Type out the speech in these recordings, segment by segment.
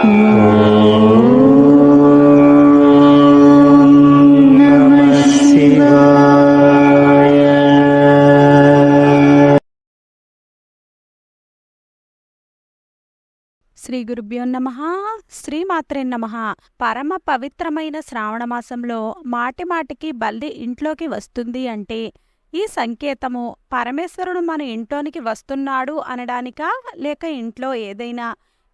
శ్రీ గురుభ్యో నమ శ్రీమాత్రే నమ. పరమ పవిత్రమైన శ్రావణ మాసంలో మాటి మాటికి బల్లి ఇంట్లోకి వస్తుంది అంటే ఈ సంకేతము పరమేశ్వరుడు మన ఇంట్లోనికి వస్తున్నాడు అనడానికా లేక ఇంట్లో ఏదైనా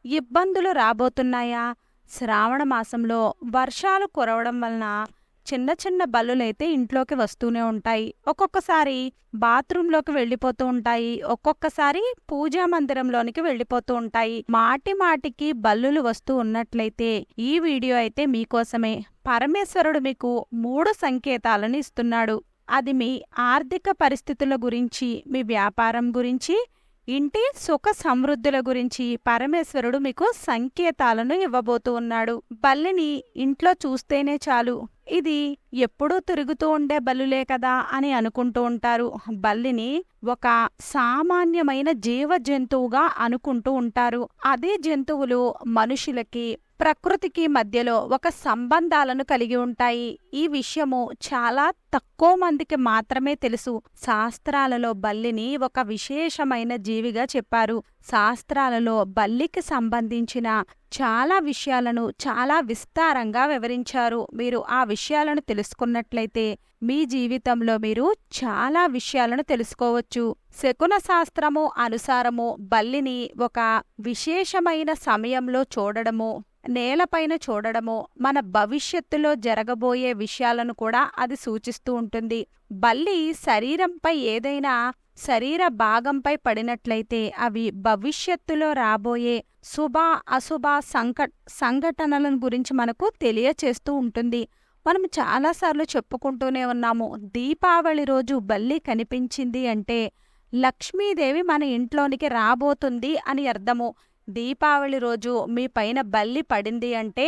ఇబ్బందులు రాబోతున్నాయా? శ్రావణ మాసంలో వర్షాలు కురవడం వలన చిన్న చిన్న బల్లులైతే ఇంట్లోకి వస్తూనే ఉంటాయి. ఒక్కొక్కసారి బాత్రూంలోకి వెళ్ళిపోతూ ఉంటాయి. ఒక్కొక్కసారి పూజా మందిరంలోనికి వెళ్ళిపోతూ ఉంటాయి. మాటి మాటికి బల్లులు వస్తూ ఉన్నట్లయితే ఈ వీడియో అయితే మీకోసమే. పరమేశ్వరుడు మీకు మూడు సంకేతాలను ఇస్తున్నాడు. అది మీ ఆర్థిక పరిస్థితుల గురించి మీ వ్యాపారం గురించి ఇంటి సుఖ సమృద్ధుల గురించి పరమేశ్వరుడు మీకు సంకేతాలను ఇవ్వబోతూ ఉన్నాడు. బల్లిని ఇంట్లో చూస్తేనే చాలు. ఇది ఎప్పుడూ తిరుగుతూ ఉండే బల్లులే కదా అని అనుకుంటూ ఉంటారు. బల్లిని ఒక సామాన్యమైన జీవ జంతువుగా అనుకుంటూ ఉంటారు. అదే జంతువులు మనుషులకి ప్రకృతికి మధ్యలో ఒక సంబంధాలను కలిగి ఉంటాయి. ఈ విషయము చాలా తక్కువ మందికి మాత్రమే తెలుసు. శాస్త్రాలలో బల్లిని ఒక విశేషమైన జీవిగా చెప్పారు. శాస్త్రాలలో బల్లికి సంబంధించిన చాలా విషయాలను చాలా విస్తారంగా వివరించారు. మీరు ఆ విషయాలను తెలుసుకున్నట్లయితే మీ జీవితంలో మీరు చాలా విషయాలను తెలుసుకోవచ్చు. శకున శాస్త్రము అనుసారము బల్లిని ఒక విశేషమైన సమయంలో చూడడము నేలపైన చూడడము మన భవిష్యత్తులో జరగబోయే విషయాలను కూడా అది సూచిస్తూ ఉంటుంది. బల్లి శరీరంపై ఏదైనా శరీర భాగంపై పడినట్లయితే అవి భవిష్యత్తులో రాబోయే శుభ అశుభ సంక సంఘటనలను గురించి మనకు తెలియచేస్తూ ఉంటుంది. మనం చాలాసార్లు చెప్పుకుంటూనే ఉన్నాము దీపావళి రోజు బల్లి కనిపించింది అంటే లక్ష్మీదేవి మన ఇంట్లోనికి రాబోతుంది అని అర్థము. దీపావళి రోజు మీ పైన బల్లి పడింది అంటే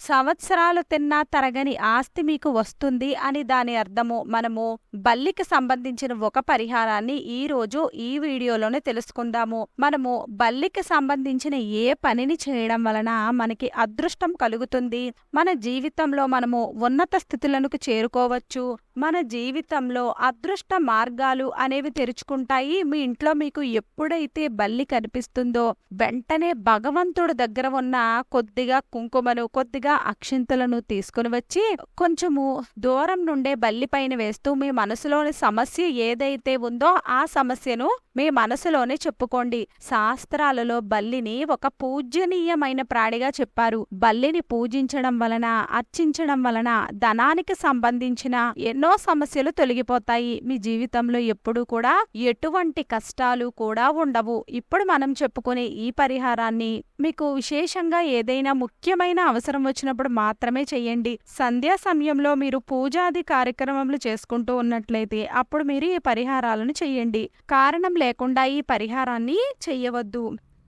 సంవత్సరాలు తిన్నా తరగని ఆస్తి మీకు వస్తుంది అని దాని అర్థము మనము బల్లికి సంబంధించిన ఒక పరిహారాన్ని ఈ రోజు ఈ వీడియోలోనే తెలుసుకుందాము. మనము బల్లికి సంబంధించిన ఏ పనిని చేయడం వలన మనకి అదృష్టం కలుగుతుంది? మన జీవితంలో మనము ఉన్నత స్థితులకు చేరుకోవచ్చు. మన జీవితంలో అదృష్ట మార్గాలు అనేవి తెరుచుకుంటాయి. మీ ఇంట్లో మీకు ఎప్పుడైతే బల్లి కనిపిస్తుందో వెంటనే భగవంతుడు దగ్గర ఉన్న కొద్దిగా కుంకుమను కొద్దిగా అక్షింతలను తీసుకుని వచ్చి కొంచెము దూరం నుండే బల్లి పైన వేస్తూ మీ మనసులోని సమస్య ఏదైతే ఉందో ఆ సమస్యను మీ మనసులోనే చెప్పుకోండి. శాస్త్రాలలో బల్లిని ఒక పూజనీయమైన ప్రాణిగా చెప్పారు. బల్లిని పూజించడం వలన అర్చించడం వలన ధనానికి సంబంధించిన ఎన్నో సమస్యలు తొలగిపోతాయి. మీ జీవితంలో ఎప్పుడూ కూడా ఎటువంటి కష్టాలు కూడా ఉండవు. ఇప్పుడు మనం చెప్పుకునే ఈ పరిహారాన్ని మీకు విశేషంగా ఏదైనా ముఖ్యమైన అవసరం వచ్చినప్పుడు మాత్రమే చెయ్యండి సంధ్యా సమయంలో మీరు పూజాది కార్యక్రమాలు చేసుకుంటూ ఉన్నట్లయితే అప్పుడు మీరు ఈ పరిహారాలను చెయ్యండి కారణం లేకుండా ఈ పరిహారాన్ని చెయ్యవద్దు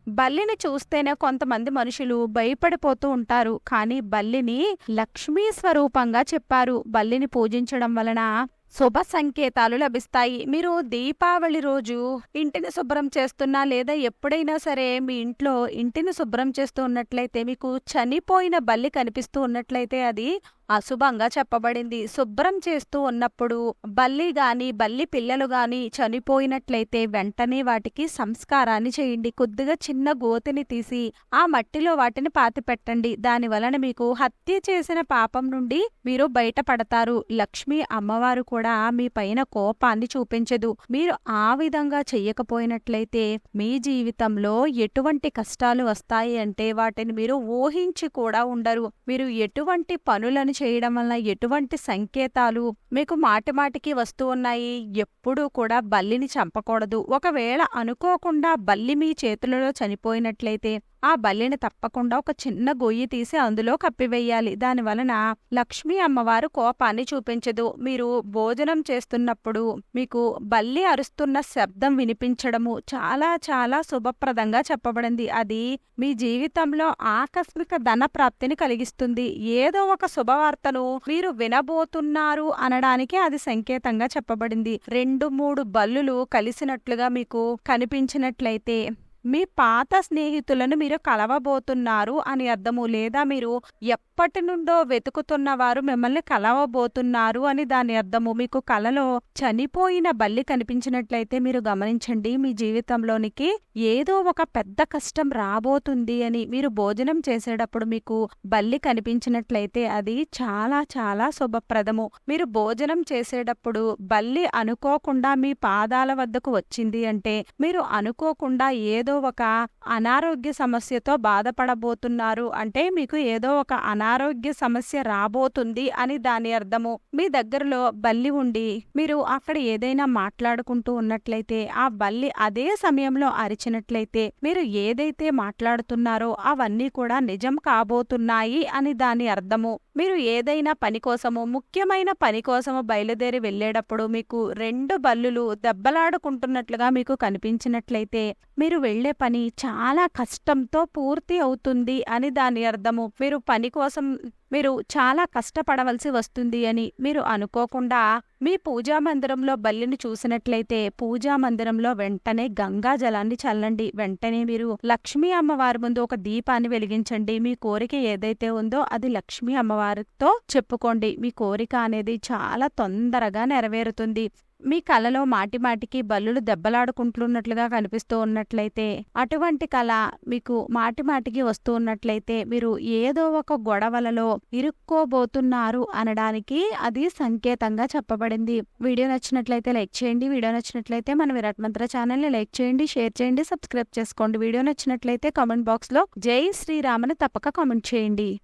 బల్లిని చూస్తేనే కొంతమంది మనుషులు భయపడిపోతూ ఉంటారు. కానీ బల్లిని లక్ష్మీ స్వరూపంగా చెప్పారు. బల్లిని పూజించడం వలన శుభ సంకేతాలు లభిస్తాయి. మీరు దీపావళి రోజు ఇంటిని శుభ్రం చేస్తున్నా లేదా ఎప్పుడైనా సరే మీ ఇంట్లో ఇంటిని శుభ్రం చేస్తూ ఉన్నట్లయితే మీకు చనిపోయిన బల్లి కనిపిస్తూ ఉన్నట్లయితే అది అశుభంగా చెప్పబడింది. శుభ్రం చేస్తూ ఉన్నప్పుడు బల్లి గాని బల్లి పిల్లలు గాని చనిపోయినట్లయితే వెంటనే వాటికి సంస్కారాన్ని చేయండి. కొద్దిగా చిన్న గోతిని తీసి ఆ మట్టిలో వాటిని పాతి పెట్టండి. దాని వలన మీకు హత్య చేసిన పాపం నుండి మీరు బయటపడతారు. లక్ష్మి అమ్మవారు కూడా మీ పైన కోపాన్ని చూపించదు. మీరు ఆ విధంగా చెయ్యకపోయినట్లయితే మీ జీవితంలో ఎటువంటి కష్టాలు వస్తాయి అంటే వాటిని మీరు ఊహించి కూడా ఉండరు. మీరు ఎటువంటి పనులను చేయడం వల్ల ఎటువంటి సంకేతాలు? మీకు మాటిమాటికి వస్తూ ఉన్నాయి. ఎప్పుడూ కూడా బల్లిని చంపకూడదు. ఒకవేళ అనుకోకుండా బల్లి మీ చేతులలో చనిపోయినట్లయితే ఆ బల్లిని తప్పకుండా ఒక చిన్న గొయ్యి తీసి అందులో కప్పివేయాలి. దాని వలన లక్ష్మీ అమ్మవారు కోపాన్ని చూపించదు. మీరు భోజనం చేస్తున్నప్పుడు మీకు బల్లి అరుస్తున్న శబ్దం వినిపించడము చాలా చాలా శుభప్రదంగా చెప్పబడింది. అది మీ జీవితంలో ఆకస్మిక ధన ప్రాప్తిని కలిగిస్తుంది. ఏదో ఒక శుభవార్తను మీరు వినబోతున్నారు అనడానికి అది సంకేతంగా చెప్పబడింది. రెండు మూడు బల్లులు కలిసినట్లుగా మీకు కనిపించినట్లయితే మీ పాత స్నేహితులను మీరు కలవబోతున్నారు అని అర్థము లేదా మీరు ఎప్పటి నుండో వెతుకుతున్న వారు మిమ్మల్ని కలవబోతున్నారు అని దాని అర్థము. మీకు కలలో చనిపోయిన బల్లి కనిపించినట్లయితే మీరు గమనించండి మీ జీవితంలోనికి ఏదో ఒక పెద్ద కష్టం రాబోతుంది అని మీరు భోజనం చేసేటప్పుడు మీకు బల్లి కనిపించినట్లయితే అది చాలా చాలా శుభప్రదము. మీరు భోజనం చేసేటప్పుడు బల్లి అనుకోకుండా మీ పాదాల వద్దకు వచ్చింది అంటే మీరు అనుకోకుండా ఏదో ఒక అనారోగ్య సమస్యతో బాధపడబోతున్నారు అంటే మీకు ఏదో ఒక అనారోగ్య సమస్య రాబోతుంది అని దాని అర్థము. మీ దగ్గరలో బల్లి ఉండి మీరు అక్కడ ఏదైనా మాట్లాడుకుంటూ ఉన్నట్లయితే ఆ బల్లి అదే సమయంలో అరిచినట్లయితే మీరు ఏదైతే మాట్లాడుతున్నారో అవన్నీ కూడా నిజం కాబోతున్నాయి అని దాని అర్థము. మీరు ఏదైనా పని కోసము ముఖ్యమైన పని కోసము బయలుదేరి వెళ్ళేటప్పుడు మీకు రెండు బల్లులు దెబ్బలాడుకుంటున్నట్లుగా మీకు కనిపించినట్లయితే మీరు వెళ్ళే పని చాలా కష్టంతో పూర్తి అవుతుంది అని దాని అర్థము. మీరు పని కోసం some మీరు చాలా కష్టపడవలసి వస్తుంది అని మీరు అనుకోకుండా మీ పూజా మందిరంలో బల్లిని చూసినట్లయితే పూజా మందిరంలో వెంటనే గంగా జలాన్ని చల్లండి. వెంటనే మీరు లక్ష్మీ అమ్మవారి ముందు ఒక దీపాన్ని వెలిగించండి. మీ కోరిక ఏదైతే ఉందో అది లక్ష్మీ అమ్మవారితో చెప్పుకోండి. మీ కోరిక అనేది చాలా తొందరగా నెరవేరుతుంది. మీ కలలో మాటిమాటికి బల్లులు దెబ్బలాడుకుంటున్నట్లుగా కనిపిస్తూ ఉన్నట్లయితే అటువంటి కళ మీకు మాటిమాటికి వస్తూ ఉన్నట్లయితే మీరు ఏదో ఒక గొడవలలో ఇరుక్కోబోతున్నారు అనడానికి అది సంకేతంగా చెప్పబడింది. వీడియో నచ్చినట్లయితే లైక్ చేయండి. వీడియో నచ్చినట్లయితే మన విరాట్ మంత్ర ఛానల్ని లైక్ చేయండి షేర్ చేయండి సబ్స్క్రైబ్ చేసుకోండి. వీడియో నచ్చినట్లయితే కామెంట్ బాక్స్లో జై శ్రీరామని తప్పక కామెంట్ చేయండి.